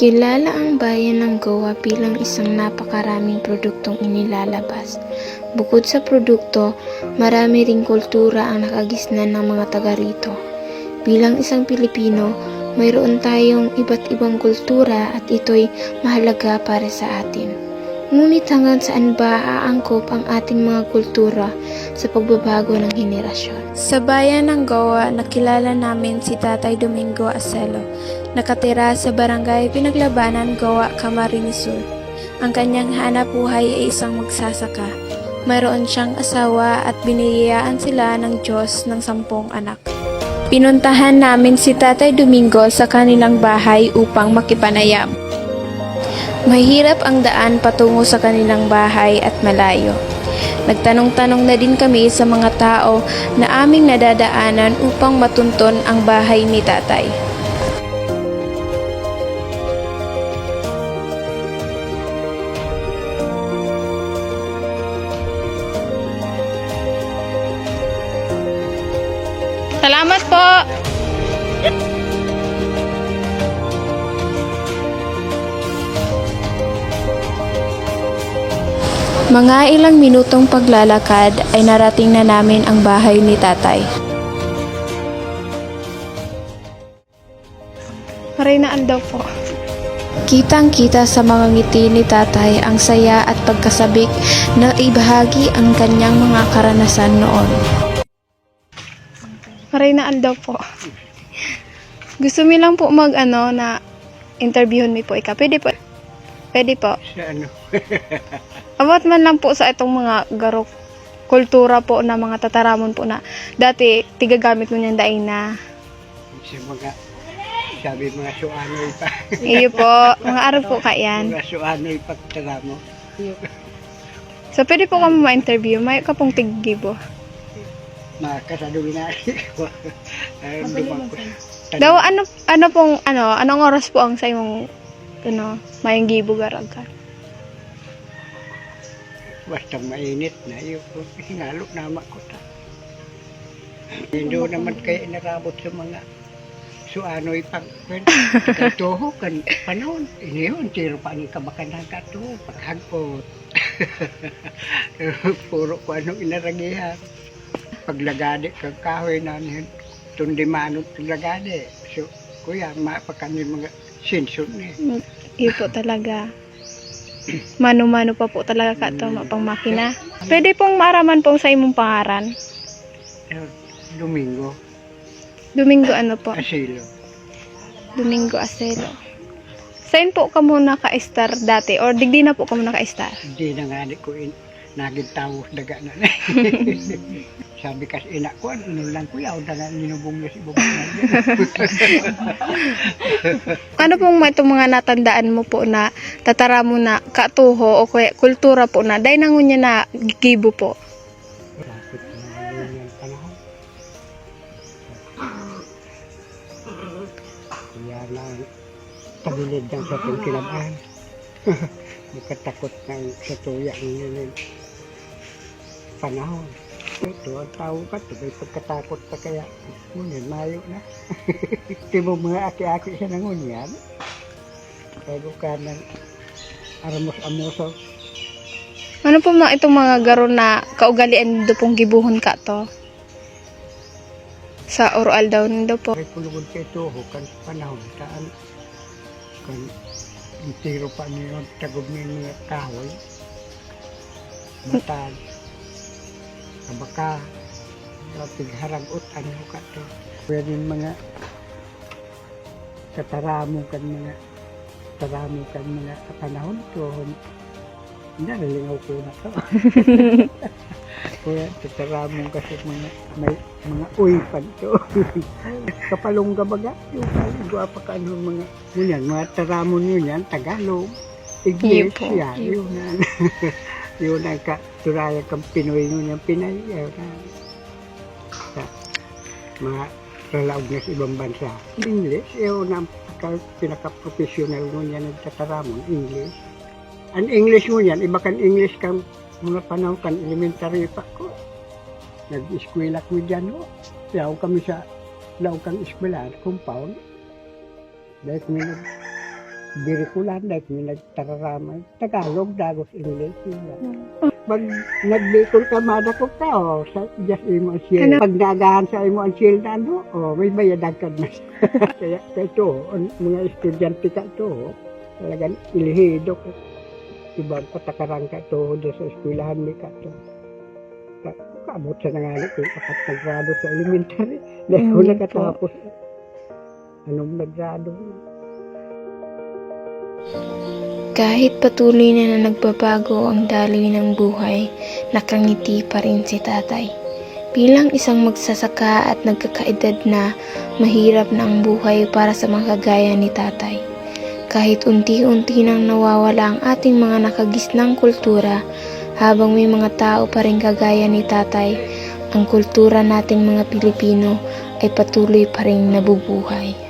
Kilala ang bayan ng Goa bilang isang napakaraming produktong inilalabas. Bukod sa produkto, marami ring kultura ang nakagisnan ng mga taga rito. Bilang isang Pilipino, mayroon tayong iba't ibang kultura at ito'y mahalaga para sa atin. Ngunit hanggang saan ba aangkop ang ating mga kultura sa pagbabago ng henerasyon? Sa bayan ng Goa, nakilala namin si Tatay Domingo Acelo, nakatira sa barangay Pinaglabanan, Goa, Camarines Sur. Ang kanyang hanap buhay ay isang magsasaka. Mayroon siyang asawa at biniyayaan sila ng Diyos ng sampung anak. Pinuntahan namin si Tatay Domingo sa kanilang bahay upang makipanayam. Mahirap ang daan patungo sa kanilang bahay at malayo. Nagtanong-tanong na din kami sa mga tao na aming nadadaanan upang matunton ang bahay ni tatay. Salamat po! Mga ilang minutong paglalakad ay narating na namin ang bahay ni tatay. Marinaan daw po. Kitang-kita sa mga ngiti ni tatay ang saya at pagkasabik na ibahagi ang kanyang mga karanasan noon. Marinaan daw po. Gusto mi lang po mag ano na interviewin mi po ika. Pwede po. Pwede po. Sa ano? About man lang po sa itong mga garok kultura po na mga tataramon po na dati tigagamit mo niyan daing na Sa mga, sabi mga suanoy pa. iyo po mga araw po kayan mga suanoy pa tala mo. so pwede po kamo ma-interview may ka pong tiggibo Mga kasaluwi na daw ano ano pong ano anong oras po ang sa imong ano mayang gibo garag ka Basta mainit na yun. Hinalo naman ko ta. Hindi naman kayo narabot sa mga suanoy pag kwento. Katuho kan panahon. Iniyon, tiro pa ang kabakanan ka to. Paghagpot. Puro ko anong inaragihan. Paglagade kang kahoy na. Tundi manong paglagade. So, kuya, mapakanin mga sinsun ni. Mm, iyo po talaga mano-mano pa po talaga ka to mapang makina pwede pong maaraman pong sa imong pangaran Domingo, Domingo ano po asilo. Domingo Acelo Saan po ka muna ka-star dati? Or digdi na po ka muna ka-star? Hindi na nga ko in, naging tao daga na. Sabi kasi ina ko, ano lang ko yaw, na ninubong niya si bubong. Ano pong itong mga natandaan mo po na tatara mo na katuho o kaya kultura po na dahil nangun niya na gigibo po? Kaya lang, tagilid ng sa ating kinabahan. Nakatakot ng sa tuya ng panahon. Ito, ang tao ka, ito may pagkatakot pa kaya, ngunyan, mayo na. Di mo mga aki-aki siya ng ngunyan. Pero ka ng aramos-amoso, Ano po mga itong mga garo na kaugalian do pong gibuhon ka to? Sa oral daw nindo po. Ay pulugod kay Toho kan sa panahon saan kan tiro pa niyo tagob ni mga kahoy. Matag. Kabaka. Kapag haragot ano ka to. Pwede mga kataramo kan mga kataramo kan mga panahon to. Hindi, nalingaw ko na to. Kaya kataramo kasi mga may mga uy pa to. Kapalong gabaga, yung kalingwa pa ka ano mga ngunyan, mga taramon yun yan, Tagalog, English, Ipo, yan. yun na. yun ang ka, turaya kang Pinoy yun yung Pinay. Sa mga ralaog na sa ibang bansa. English, yun ang pagka- pinaka-professional ngunyan ng tataramon, English. Ang English ngunyan, iba kan English kang mga panahon kan elementary pa ko. Nag-eskwela ko dyan, no? Yaw kami sa law kang eskwela, compound. Dahil kami birikulan, dahil may nagtararamay. Tagalog, dagos English. Yun. Pag nagbikol ka, madakot ka, oh, sa just imo ang shield. Pag nagahan sa imo ang shield ano, oh, may bayadag ka na. Kaya kaya ito, mga estudyante ka ito, talagang ilihido ka. Ibang patakarang ka ito, doon sa eskwelahan ni ka ito. Ka- Kaabot sa nangalit, yung apat na grado sa elementary. Dahil ko Mm, nakatapos. Anong naggrado? Kahit patuloy na na nagbabago ang daloy ng buhay, nakangiti pa rin si tatay. Bilang isang magsasaka at nagkakaedad na, mahirap na ang buhay para sa mga kagaya ni tatay. Kahit unti-unti nang nawawala ang ating mga nakagisnang kultura, habang may mga tao pa rin kagaya ni tatay, ang kultura nating mga Pilipino ay patuloy pa rin nabubuhay.